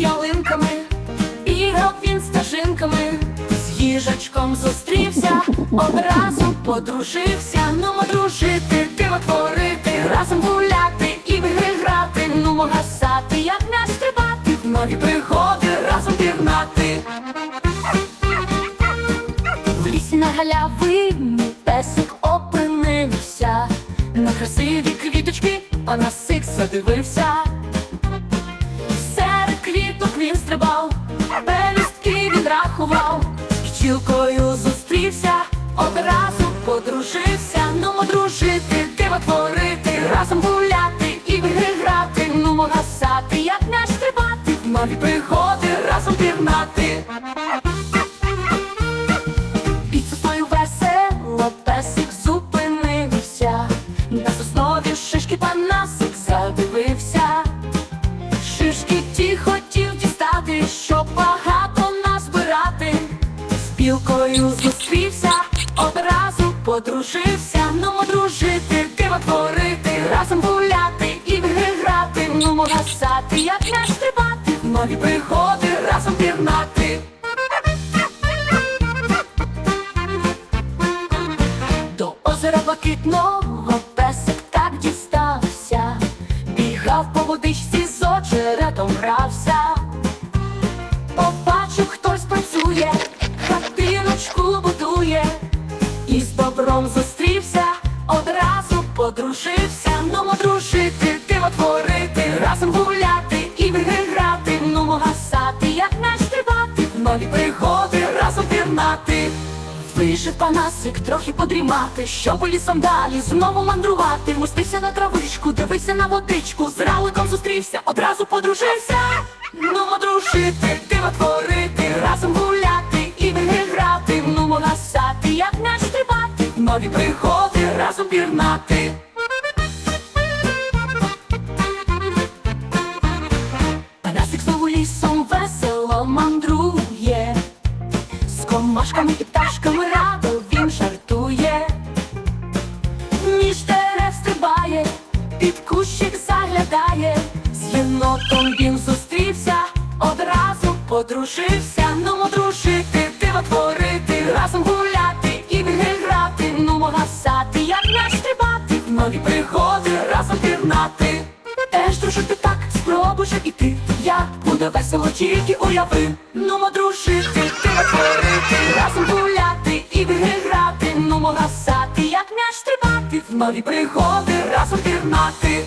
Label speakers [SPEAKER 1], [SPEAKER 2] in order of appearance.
[SPEAKER 1] ялинками, бігав він стежинками, з їжачком зустрівся, одразу подружився. Нумо дружити, диво творити, разом гуляти і в ігри грати, нумо гасати, як м'яч стрибати, в нові пригоди разом пірнати. В лісі на галявині песик опинився, на красиві квіточки панасик задивився. Стрибав, пелюстки він рахував, з пчілкою зустрівся, одразу подружився, нумо дружити, диво творити, разом гуляти і ігри грати, нумо гасати, як м'яч стрибати, в нові пригоди разом пірнати. Під весело песик зупинився, на соснові шишки панасик білкою зустрівся, одразу подружився, нумо дружити, диво творити, разом гуляти і ігри грати, нумо гасати, як м'яч стрибати, в нові пригоди разом пірнати. До озера блакитного песик так дістався, бігав по водичці Вижив панасик трохи подрімати, щоб лісом далі знову мандрувати. Мустився на травичку, дивився на водичку, з раликом зустрівся, одразу подружився. Нумо дружити, диво творити, разом гуляти і ігри грати, нумо гасати, як м'яч стрибати, нові пригоди разом пірнати. Панасик знову лісом весело мандрує. З комашками і під кущик заглядає, з єнотом він зустрівся, одразу подружився, нумо дружити, диво творити, разом гуляти і ігри грати, нумо гасати, як м'яч стрибати, в нові пригоди разом пірнати. Теж дружити так, спробуй же і ти, як буде весело, тільки уяви. Нумо дружити, нові пригоди разом пірнати.